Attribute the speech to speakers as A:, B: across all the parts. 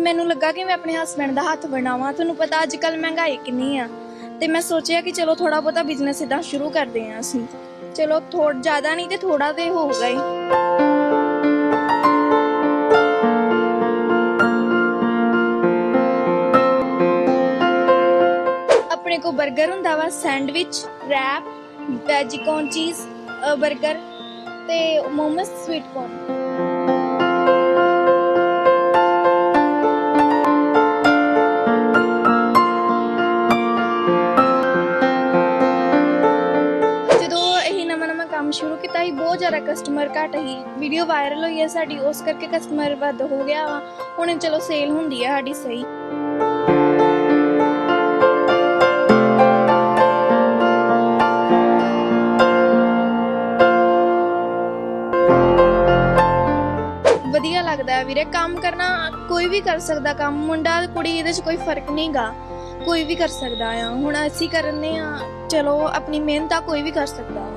A: ਮੈਨੂੰ ਲੱਗਾ ਕਿ ਮੈਂ ਆਪਣੇ ਹਸਬੰਡ ਦਾ ਹੱਥ ਬਣਾਵਾਂ। ਤੁਹਾਨੂੰ ਪਤਾ ਅੱਜ ਕੱਲ ਮਹਿੰਗਾਈ ਕਿੰਨੀ ਆ। ਤੇ ਮੈਂ ਸੋਚਿਆ ਕਿ ਚਲੋ ਥੋੜਾ ਬਹੁਤਾ ਬਿਜ਼ਨਸ ਇਦਾਂ ਸ਼ੁਰੂ ਕਰਦੇ ਹਾਂ ਅਸੀਂ। ਚਲੋ ਥੋੜਾ ਜ਼ਿਆਦਾ ਨਹੀਂ ਤੇ ਥੋੜਾ ਤੇ ਹੋਊਗਾ ਹੀ ਆਪਣੇ ਕੋ 버ਗਰ ਹੁੰਦਾ ਵਾ ਸੈਂਡਵਿਚ ਰੈਪ ਵੈਜੀਕੌਨ ਚੀਜ਼ 버ਗਰ ਤੇ ਮੋਮਸ ਸਵੀਟ ਕੋਰਨ ਕੰਮ ਸ਼ੁਰੂ ਕੀਤਾ ਸੀ, ਬਹੁਤ ਜ਼ਿਆਦਾ ਕਸਟਮਰ ਘਟ ਸੀ। ਵੀਡੀਓ ਵਾਇਰਲ ਹੋਈ ਹੈ ਸਾਡੀ, ਉਸ ਕਰਕੇ ਕਸਟਮਰ ਵੱਧ ਹੋ ਗਿਆ ਵਾ। ਹੁਣ ਚਲੋ ਸੇਲ ਹੁੰਦੀ ਹੈ ਸਾਡੀ ਸਹੀ। ਵਧੀਆ ਲੱਗਦਾ ਹੈ ਵੀਰੇ, ਕੰਮ ਕਰਨਾ ਕੋਈ ਵੀ ਕਰ ਸਕਦਾ ਕੰਮ। ਮੁੰਡਾ ਕੁੜੀ, ਇਹਦੇ 'ਚ ਕੋਈ ਫ਼ਰਕ ਨਹੀਂਗਾ। ਕੋਈ ਵੀ ਕਰ ਸਕਦਾ ਆ। ਹੁਣ ਅਸੀਂ ਕਰਨੇ ਆ, ਚਲੋ ਆਪਣੀ ਮਿਹਨਤ ਆ, ਕੋਈ ਵੀ ਕਰ ਸਕਦਾ।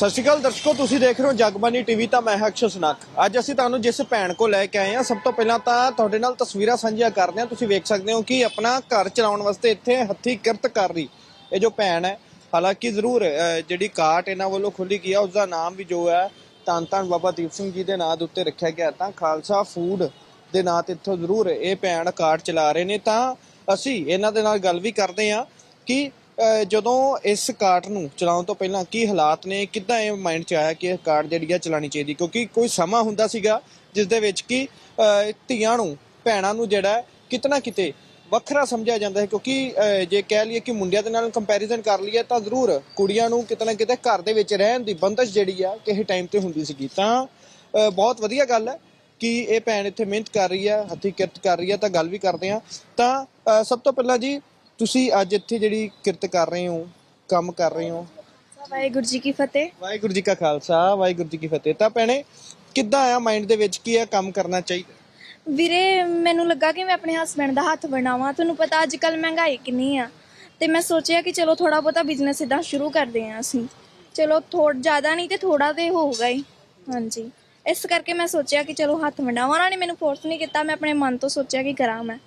B: ਸਤਿ ਸ਼੍ਰੀ ਅਕਾਲ ਦਰਸ਼ਕੋ ਤੁਸੀਂ ਦੇਖ ਰਹੇ ਹੋ ਜਗਬਾਨੀ ਟੀਵੀ ਤਾਂ ਮੈਂ ਹਾਂ ਅਕਸ਼ਰ ਸਨਾਕ ਅੱਜ ਅਸੀਂ ਤੁਹਾਨੂੰ ਜਿਸ ਭੈਣ ਕੋ ਲੈ ਕੇ ਆਏ ਹਾਂ ਸਭ ਤੋਂ ਪਹਿਲਾਂ ਤਾਂ ਤੁਹਾਡੇ ਨਾਲ ਤਸਵੀਰਾਂ ਸਾਂਝੀਆਂ ਕਰਦੇ ਹਾਂ। ਤੁਸੀਂ ਵੇਖ ਸਕਦੇ ਹੋ ਕਿ ਆਪਣਾ ਘਰ ਚਲਾਉਣ ਵਾਸਤੇ ਇੱਥੇ ਹੱਥੀ ਕਿਰਤ ਕਰ ਰਹੀ ਇਹ ਜੋ ਭੈਣ ਹੈ। ਹਾਲਾਂਕਿ ਜ਼ਰੂਰ ਅਹ, ਜਿਹੜੀ ਕਾਟ ਇਹਨਾਂ ਵੱਲੋਂ ਖੋਲੀ ਗਈ ਆ ਉਸ ਦਾ ਨਾਮ ਵੀ ਜੋ ਹੈ ਧੰਨ ਧੰਨ ਬਾਬਾ ਦੀਪ ਸਿੰਘ ਜੀ ਦੇ ਨਾਂ ਦੇ ਉੱਤੇ ਰੱਖਿਆ ਗਿਆ ਤਾਂ ਖਾਲਸਾ ਫੂਡ ਦੇ ਨਾਂ ਤੇ ਇੱਥੋਂ ਜ਼ਰੂਰ ਇਹ ਭੈਣ ਕਾਟ ਚਲਾ ਰਹੇ ਨੇ। ਤਾਂ ਅਸੀਂ ਇਹਨਾਂ ਦੇ ਨਾਲ ਗੱਲ ਵੀ ਕਰਦੇ ਹਾਂ ਕਿ ਜਦੋਂ ਇਸ ਕਾਰਟ ਨੂੰ ਚਲਾਉਣ ਤੋਂ ਪਹਿਲਾਂ ਕੀ ਹਾਲਾਤ ਨੇ, ਕਿੱਦਾਂ ਇਹ ਮਾਈਂਡ 'ਚ ਆਇਆ ਕਿ ਇਹ ਕਾਰਟ ਜਿਹੜੀ ਆ ਚਲਾਣੀ ਚਾਹੀਦੀ? ਕਿਉਂਕਿ ਕੋਈ ਸਮਾਂ ਹੁੰਦਾ ਸੀਗਾ ਜਿਸ ਦੇ ਵਿੱਚ ਕਿ ਧੀਆਂ ਨੂੰ, ਭੈਣਾਂ ਨੂੰ ਜਿਹੜਾ ਹੈ ਕਿਤਨਾ ਕਿਤੇ ਵੱਖਰਾ ਸਮਝਿਆ ਜਾਂਦਾ ਹੈ। ਕਿਉਂਕਿ ਜੇ ਕਹਿ ਲਈਏ ਕਿ ਮੁੰਡਿਆਂ ਦੇ ਨਾਲ ਕੰਪੈਰੀਜ਼ਨ ਕਰ ਲਈਏ ਤਾਂ ਜ਼ਰੂਰ ਕੁੜੀਆਂ ਨੂੰ ਕਿਤਨਾ ਕਿਤੇ ਘਰ ਦੇ ਵਿੱਚ ਰਹਿਣ ਦੀ ਬੰਦਸ਼ ਜਿਹੜੀ ਆ ਕਿਸੇ ਟਾਈਮ ਤੇ ਹੁੰਦੀ ਸੀਗੀ। ਤਾਂ ਬਹੁਤ ਵਧੀਆ ਗੱਲ ਹੈ ਕਿ ਇਹ ਭੈਣ ਇੱਥੇ ਮਿਹਨਤ ਕਰ ਰਹੀ ਹੈ, ਹੱਥੀਂ ਕਿਰਤ ਕਰ ਰਹੀ ਹੈ, ਤਾਂ ਗੱਲ ਵੀ ਕਰਦੇ ਹਾਂ। ਤਾਂ ਸਭ ਤੋਂ ਪਹਿਲਾਂ ਜੀ ਤੁਸੀਂ ਅੱਜ ਇੱਥੇ ਜਿਹੜੀ ਕਿਰਤ ਕਰ ਰਹੇ ਹੋ ਕੰਮ ਕਰ ਰਹੇ ਹੋ?
A: ਵਾਹਿਗੁਰੂ ਜੀ ਕੀ ਫਤਿਹ।
B: ਵਾਹਿਗੁਰੂ ਜੀ ਕਾ ਖਾਲਸਾ ਵਾਹਿਗੁਰੂ ਜੀ ਕੀ ਫਤਿਹ। ਤਾਂ ਭੈਣੇ ਕਿੱਦਾਂ ਆਇਆ ਮਾਈਂਡ ਦੇ ਵਿੱਚ ਕੀ ਇਹ ਕੰਮ ਕਰਨਾ ਚਾਹੀਦਾ?
A: ਵੀਰੇ ਮੈਨੂੰ ਲੱਗਾ ਕਿ ਮੈਂ ਆਪਣੇ ਹਸਬੰਡ ਦਾ ਹੱਥ ਬਣਾਵਾਂ। ਤੁਹਾਨੂੰ ਪਤਾ ਅੱਜ ਕੱਲ ਮਹਿੰਗਾਈ ਕਿੰਨੀ ਆ। ਤੇ ਮੈਂ ਸੋਚਿਆ ਕਿ ਚਲੋ ਥੋੜਾ ਬਹੁਤਾ ਬਿਜ਼ਨਸ ਇਦਾਂ ਸ਼ੁਰੂ ਕਰਦੇ ਹਾਂ ਅਸੀਂ। ਚਲੋ ਥੋੜਾ ਜ਼ਿਆਦਾ ਨਹੀਂ ਤੇ ਥੋੜਾ ਤੇ ਹੋਊਗਾ ਹੀ। ਹਾਂਜੀ। ਇਸ ਕਰਕੇ ਮੈਂ ਸੋਚਿਆ ਕਿ ਚਲੋ ਹੱਥ ਵੰਡਾਵਾਂ ਉਹਨਾਂ ਨੇ ਮੈਨੂੰ ਫੋਰਸ ਨਹੀਂ ਕੀਤਾ। ਮੈਂ ਆਪਣੇ ਮਨ ਤੋਂ ਸੋਚਿਆ ਕਿ ਕਰਾਂ ਮੈਂ।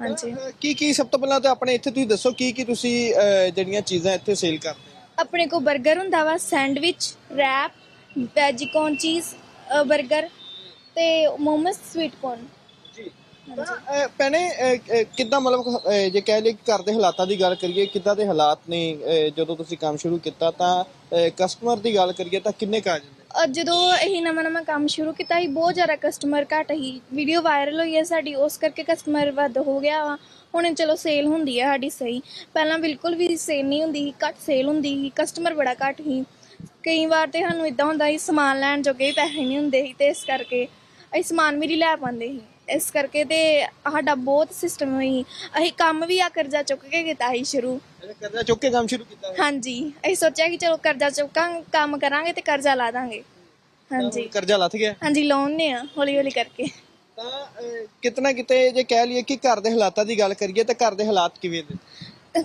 A: ਹਾਂਜੀ।
B: ਕੀ ਕੀ ਸਭ ਤੋਂ ਪਹਿਲਾਂ ਤਾਂ ਆਪਣੇ ਇੱਥੇ ਤੁਸੀਂ ਦੱਸੋ ਕੀ ਕੀ ਤੁਸੀਂ ਅਹ, ਜਿਹੜੀਆਂ ਚੀਜ਼ਾਂ ਇੱਥੇ ਸੇਲ ਕਰਦੇ ਹੋ?
A: ਆਪਣੇ ਕੋ 버ਗਰ ਹੁੰਦਾ ਵਾ ਸੈਂਡਵਿਚ ਰੈਪ ਵੈਜੀਕੌਨ ਚੀਜ਼ 버ਗਰ ਤੇ ਮੋਮਸ ਸਵੀਟ ਕੋਰਨ
B: ਜੀ। ਤਾਂ ਅਹ, ਭੈਣੇ ਅਹ, ਅਹ, ਕਿੱਦਾਂ ਮਤਲਬ ਅਹ, ਜੇ ਕਹਿ ਲਈਏ ਕਿ ਘਰ ਦੇ ਹਾਲਾਤਾਂ ਦੀ ਗੱਲ ਕਰੀਏ ਕਿੱਦਾਂ ਦੇ ਹਾਲਾਤ ਨੇ ਅਹ, ਜਦੋਂ ਤੁਸੀਂ ਕੰਮ ਸ਼ੁਰੂ ਕੀਤਾ ਤਾਂ ਕਸਟਮਰ ਦੀ ਗੱਲ ਕਰੀਏ ਤਾਂ ਕਿੰਨੇ ਕਾ ਜਾਂਦੇ?
A: ਅਹ ਜਦੋਂ ਇਹ ਨਵਾਂ ਨਵਾਂ ਕੰਮ ਸ਼ੁਰੂ ਕੀਤਾ ਸੀ, ਬਹੁਤ ਜ਼ਿਆਦਾ ਕਸਟਮਰ ਘੱਟ ਸੀ। ਵੀਡੀਓ ਵਾਇਰਲ ਹੋਈ ਹੈ ਸਾਡੀ, ਉਸ ਕਰਕੇ ਕਸਟਮਰ ਵੱਧ ਹੋ ਗਿਆ ਵਾ। ਹੁਣ ਚਲੋ ਸੇਲ ਹੁੰਦੀ ਹੈ ਸਾਡੀ ਸਹੀ। ਪਹਿਲਾਂ ਬਿਲਕੁਲ ਵੀ ਸੇਲ ਨਹੀਂ ਹੁੰਦੀ ਸੀ, ਘੱਟ ਸੇਲ ਹੁੰਦੀ ਸੀ ਕਸਟਮਰ ਬੜਾ ਘੱਟ ਸੀ। ਕਈ ਵਾਰ ਤੇ ਸਾਨੂੰ ਇਦਾਂ ਹੁੰਦਾ ਸੀ, ਸਮਾਨ ਲੈਣ ਜੋਗੇ ਹੀ ਪੈਸੇ ਨਹੀਂ ਹੁੰਦੇ ਸੀ ਤੇ ਇਸ ਕਰਕੇ ਅਸੀਂ ਸਮਾਨ ਵੀ ਨਹੀਂ ਲੈ ਪਾਉਂਦੇ ਸੀ। ਇਸ ਕਰਕੇ ਤੇ ਸਾਡਾ ਬਹੁਤ ਸਿਸਟਮ ਹੋਈ। ਅਸੀਂ ਕੰਮ ਵੀ ਆ ਕਰਜ਼ਾ ਚੁੱਕ ਕੇ ਕੀਤਾ ਸੀ ਸ਼ੁਰੂ।
B: ਅੱਛਾ ਕਰਜ਼ਾ ਚੁੱਕ ਕੇ ਕੰਮ ਸ਼ੁਰੂ ਕੀਤਾ?
A: ਹਾਂਜੀ ਅਸੀਂ ਸੋਚਿਆ ਕਿ ਚਲੋ ਕਰਜ਼ਾ ਚੁੱਕਾਂ ਕੰਮ ਕਰਾਂਗੇ ਤੇ ਕਰਜ਼ਾ ਲਾ ਦਾਂਗੇ। ਹਾਂਜੀ।
B: ਕਰਜ਼ਾ ਲੱਥ ਗਿਆ?
A: ਹਾਂਜੀ ਲੋਨ ਨੇ ਆ ਹੌਲੀ ਹੌਲੀ ਕਰਕੇ।
B: ਤਾਂ ਅਹ, ਕਿਤਨਾ ਕਿਤੇ ਜੇ ਕਹਿ ਲਈਏ ਕਿ ਘਰ ਦੇ ਹਾਲਾਤਾਂ ਦੀ ਗੱਲ ਕਰੀਏ ਤਾਂ ਘਰ ਦੇ ਹਾਲਾਤ ਕਿਵੇਂ ਨੇ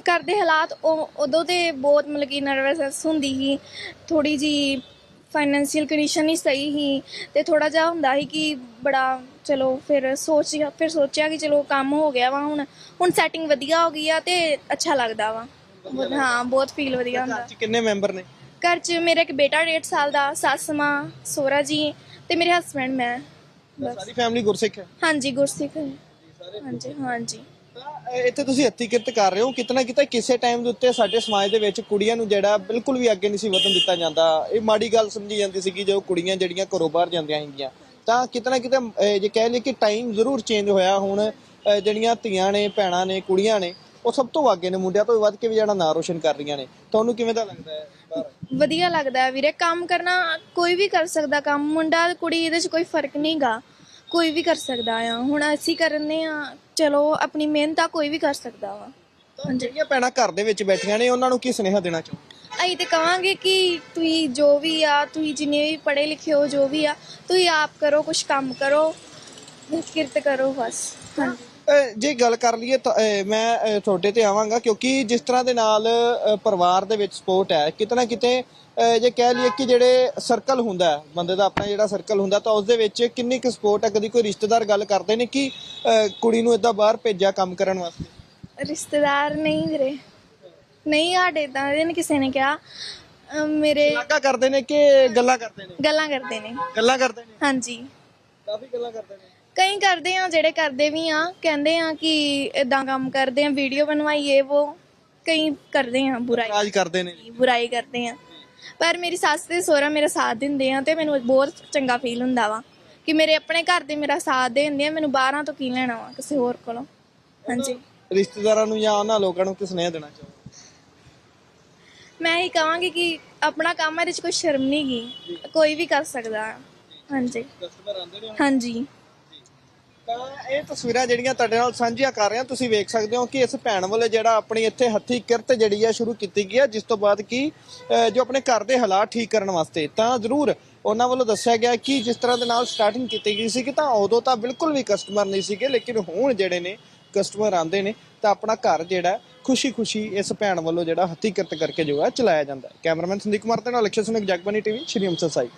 A: ਘਰ ਦੇ ਹਾਲਾਤ ਉਹ ਉਦੋਂ ਤੇ ਬਹੁਤ ਮਤਲਬ ਕਿ ਨਰਵਸ ਹੁੰਦੀ ਸੀ। ਥੋੜੀ ਜੀ ਫਾਈਨੈਂਸ਼ੀਅਲ ਕੰਡੀਸ਼ਨ ਹੀ ਸਹੀ ਸੀ ਤੇ ਥੋੜਾ ਜਿਹਾ ਹੁੰਦਾ ਸੀ ਕਿ ਬੜਾ ਚਲੋ ਫਿਰ ਸੋਚ ਫਿਰ ਸੋਚਿਆ ਕਿ ਚਲੋ ਕੰਮ ਹੋ ਗਿਆ ਵਾ ਹੁਣ ਹੁਣ ਸੈਟਿੰਗ ਵਧੀਆ ਹੋ ਗਈ ਆ ਤੇ ਅੱਛਾ ਲੱਗਦਾ ਵਾ। ਬਹੁਤ- ਹਾਂ ਬਹੁਤ ਫੀਲ ਵਧੀਆ ਹੁੰਦਾ
B: ਘਰ 'ਚ ਕਿੰਨੇ ਮੈਂਬਰ ਨੇ?
A: ਘਰ 'ਚ ਮੇਰਾ ਇੱਕ ਬੇਟਾ 1.5 ਸਾਲ ਦਾ ਸੱਸ ਮਾਂ ਸੋਹਰਾ ਜੀ ਤੇ ਮੇਰੇ ਹਸਬੰਡ ਮੈਂ। ਬਸ।
B: ਸਾਰੀ ਫੈਮਿਲੀ ਗੁਰਸਿੱਖ ਹੈ?
A: ਹਾਂਜੀ ਗੁਰਸਿੱਖ। ਹਾਂਜੀ ਹਾਂਜੀ।
B: ਤਾਂ ਅਹ, ਇੱਥੇ ਤੁਸੀਂ ਹੱਥੀ ਕਿਰਤ ਕਰ ਰਹੇ ਹੋ। ਕਿਤਨਾ ਕਿਤੇ ਕਿਸੇ ਟਾਈਮ ਦੇ ਉੱਤੇ ਸਾਡੇ ਸਮਾਜ ਦੇ ਵਿੱਚ ਕੁੜੀਆਂ ਨੂੰ ਜਿਹੜਾ ਬਿਲਕੁਲ ਵੀ ਅੱਗੇ ਨਹੀਂ ਸੀ ਵਧਣ ਦਿੱਤਾ ਜਾਂਦਾ। ਇਹ ਮਾੜੀ ਗੱਲ ਸਮਝੀ ਜਾਂਦੀ ਸੀ ਕਿ ਜੋ ਕੁੜੀਆਂ ਜਿਹੜੀਆਂ ਘਰੋਂ ਬਾਹਰ ਜਾਂਦੀਆਂ ਹੈਗੀਆਂ ਤਾਂ ਕਿਤਨਾ ਕਿਤੇ ਜੇ ਕਹਿ ਲਈਏ ਕਿ ਟਾਈਮ ਜ਼ਰੂਰ ਚੇਂਜ ਹੋਇਆ ਹੁਣ ਜਿਹੜੀਆਂ ਧੀਆਂ ਨੇ, ਭੈਣਾਂ ਨੇ, ਕੁੜੀਆਂ ਨੇ, ਉਹ ਸਭ ਤੋਂ ਅੱਗੇ ਨੇ, ਮੁੰਡਿਆਂ ਤੋਂ ਵੱਧ ਕੇ ਵੀ ਜਿਹੜਾ ਨਾਂ ਰੋਸ਼ਨ ਕਰ ਰਹੀਆਂ ਨੇ। ਤੁਹਾਨੂੰ ਕਿਵੇਂ ਦਾ ਲੱਗਦਾ ਹੈ
A: ਵਧੀਆ ਲੱਗਦਾ ਹੈ ਵੀਰੇ, ਕੰਮ ਕਰਨਾ ਕੋਈ ਵੀ ਕਰ ਸਕਦਾ ਕੰਮ, ਮੁੰਡਾ ਕੁੜੀ ਇਹਦੇ 'ਚ ਕੋਈ ਫ਼ਰਕ ਨਹੀਂਗਾ ਕੋਈ ਵੀ ਕਰ ਸਕਦਾ ਆ। ਹੁਣ ਅਸੀਂ ਕਰਨੇ ਆ, ਚਲੋ, ਆਪਣੀ ਮਿਹਨਤ ਆ, ਕੋਈ ਵੀ ਕਰ ਸਕਦਾ ਵਾ।
B: ਤਾਂ ਜਿਹੜੀਆਂ ਭੈਣਾਂ ਘਰ ਦੇ ਵਿੱਚ ਬੈਠੀਆਂ ਨੇ ਉਹਨਾਂ ਨੂੰ ਕੀ ਸੁਨੇਹਾ ਦੇਣਾ ਚਾਹੋ
A: ਅਸੀਂ ਤੇ ਕਵਾਂਗੇ ਕਿ ਤੁਸੀਂ ਜੋ ਵੀ ਆ ਤੁਸੀਂ ਜਿੰਨੇ ਵੀ ਪੜ੍ਹੇ ਲਿਖੇ ਹੋ ਜੋ ਵੀ ਆ ਤੁਸੀਂ ਆਪ ਕਰੋ ਕੁਝ ਕੰਮ ਕਰੋ ਕਿਰਤ ਕਰੋ ਬਸ। ਹਾਂਜੀ।
B: ਅਹ ਜੇ ਗੱਲ ਕਰ ਲਈਏ ਤਾਂ ਅਹ ਮੈਂ ਅਹ ਤੁਹਾਡੇ ਤੇ ਆਵਾਂਗਾ ਕਿਉਂਕਿ ਜਿਸ ਤਰ੍ਹਾਂ ਦੇ ਨਾਲ ਅਹ ਪਰਿਵਾਰ ਦੇ ਵਿੱਚ ਸਪੋਰਟ ਹੈ ਕਿਤੇ ਨਾ ਕਿਤੇ ਅਹ ਜੇ ਕਹਿ ਲਈਏ ਕਿ ਜਿਹੜੇ ਸਰਕਲ ਹੁੰਦਾ ਹੈ ਬੰਦੇ ਦਾ ਆਪਣਾ ਜਿਹੜਾ ਸਰਕਲ ਹੁੰਦਾ ਤਾਂ ਉਸ ਦੇ ਵਿੱਚ ਕਿੰਨੀ ਕੁ ਸਪੋਰਟ ਹੈ? ਕਦੀ ਕੋਈ ਰਿਸ਼ਤੇਦਾਰ ਗੱਲ ਕਰਦੇ ਨੇ ਕਿ ਅਹ ਕੁੜੀ ਨੂੰ ਇਦਾਂ ਬਾਹਰ ਭੇਜਿਆ ਕੰਮ ਕਰਨ ਵਾਸਤੇ?
A: ਰਿਸ਼ਤੇਦਾਰ ਨਹੀਂ ਵੀਰੇ। ਨਹੀਂ ਸਾਡੇ ਤਾਂ ਇਹਨੇ ਕਿਸੇ ਨੇ ਕਿਹਾ। ਅਮ ਮੇਰੇ
B: ਲਾਗਾ ਕਰਦੇ ਨੇ ਕਿ ਗੱਲਾਂ ਕਰਦੇ ਨੇ?
A: ਗੱਲਾਂ ਕਰਦੇ ਨੇ।
B: ਗੱਲਾਂ ਕਰਦੇ ਨੇ?
A: ਹਾਂਜੀ।
B: ਕਾਫੀ ਗੱਲਾਂ ਕਰਦੇ ਨੇ।
A: ਕਈ ਕਰਦੇ ਆ ਜਿਹੜੇ ਕਰਦੇ ਵੀ ਆ ਕਹਿੰਦੇ ਆ ਕਿ ਇਦਾਂ ਕੰਮ ਕਰਦੇ ਆ ਵੀਡੀਓ ਬਣਵਾਈਏ ਉਹ ਕਈ ਕਰਦੇ ਆ ਬੁਰਾਈ।
B: ਰਾਜ ਕਰਦੇ ਨੇ।
A: ਬੁਰਾਈ ਕਰਦੇ ਆ। ਪਰ ਮੇਰੀ ਸੱਸ ਤੇ ਸਹੁਰਾ ਮੇਰਾ ਸਾਥ ਦਿੰਦੇ ਆ ਤੇ ਮੈਨੂੰ ਬਹੁਤ ਚੰਗਾ ਫੀਲ ਹੁੰਦਾ ਵਾ ਕਿ ਮੇਰੇ ਆਪਣੇ ਘਰ ਦੇ ਮੇਰਾ ਸਾਥ ਦੇਂਦੇ ਆ ਮੈਨੂੰ ਬਾਹਰਾਂ ਤੋਂ ਕੀ ਲੈਣਾ ਵਾ ਕਿਸੇ ਹੋਰ ਕੋਲੋਂ। ਹਾਂਜੀ।
B: ਰਿਸ਼ਤੇਦਾਰਾਂ ਨੂੰ ਜਾਂ ਉਹਨਾਂ ਲੋਕਾਂ ਨੂੰ ਕਿਸ ਸੁਨੇਹਾ ਦੇਣਾ ਚਾਹੋ
A: ਮੈਂ ਹੀ ਕਹਾਂਗੀ ਕਿ ਆਪਣਾ ਕੰਮ ਹੈ, ਇਹਦੇ ਚ ਕੋਈ ਸ਼ਰਮ ਨਹੀਂ ਗੀ। ਕੋਈ ਵੀ ਕਰ ਸਕਦਾ। ਹੈ। ਹਾਂਜੀ।
B: ਕਸਟਮਰ ਆਉਂਦੇ ਨੇ
A: ਹਾਂਜੀ।
B: ਤਾਂ ਇਹ ਤਸਵੀਰਾਂ ਜਿਹੜੀਆਂ ਤੁਹਾਡੇ ਨਾਲ ਸਾਂਝੀਆਂ ਕਰ ਰਹੇ ਹਾਂ ਤੁਸੀਂ ਵੇਖ ਸਕਦੇ ਹੋ ਕਿ ਇਸ ਭੈਣ ਵੱਲੋਂ ਜਿਹੜਾ ਆਪਣੀ ਇੱਥੇ ਹੱਥੀ ਕਿਰਤ ਜਿਹੜੀ ਹੈ ਸ਼ੁਰੂ ਕੀਤੀ ਗਈ ਹੈ ਜਿਸ ਤੋਂ ਬਾਅਦ ਕਿ ਅਹ, ਜੋ ਆਪਣੇ ਘਰ ਦੇ ਹਾਲਾਤ ਠੀਕ ਕਰਨ ਵਾਸਤੇ। ਤਾਂ ਜ਼ਰੂਰ ਉਹਨਾਂ ਵੱਲੋਂ ਦੱਸਿਆ ਗਿਆ ਕਿ ਜਿਸ ਤਰ੍ਹਾਂ ਦੇ ਨਾਲ ਸਟਾਰਟਿੰਗ ਕੀਤੀ ਗਈ ਸੀ ਕਿ ਤਾਂ ਉਦੋਂ ਤਾਂ ਬਿਲਕੁਲ ਵੀ ਕਸਟਮਰ ਨਹੀਂ ਸੀਗੇ ਲੇਕਿਨ ਹੁਣ ਜਿਹੜੇ ਨੇ ਕਸਟਮਰ ਆਉਂਦੇ ਨੇ, ਤਾਂ ਆਪਣਾ ਘਰ ਜਿਹੜਾ ਖੁਸ਼ੀ-ਖੁਸ਼ੀ ਇਸ ਭੈਣ ਵੱਲੋਂ ਜਿਹੜਾ ਹੱਥੀਕਰਤ ਕਰਕੇ ਜੋ ਹੈ ਚਲਾਇਆ ਜਾਂਦਾ ਹੈ। ਕੈਮਰਾਮੈਨ ਸੰਦੀਪ ਕੁਮਾਰ ਦੇ ਨਾਲ ਅਕਸ਼ੇ ਸੁਨਕ ਜਗਬਾਨੀ ਟੀਵੀ ਸ਼੍ਰੀ ਅੰਮ੍ਰਿਤਸਰ ਸਾਹਿਬ।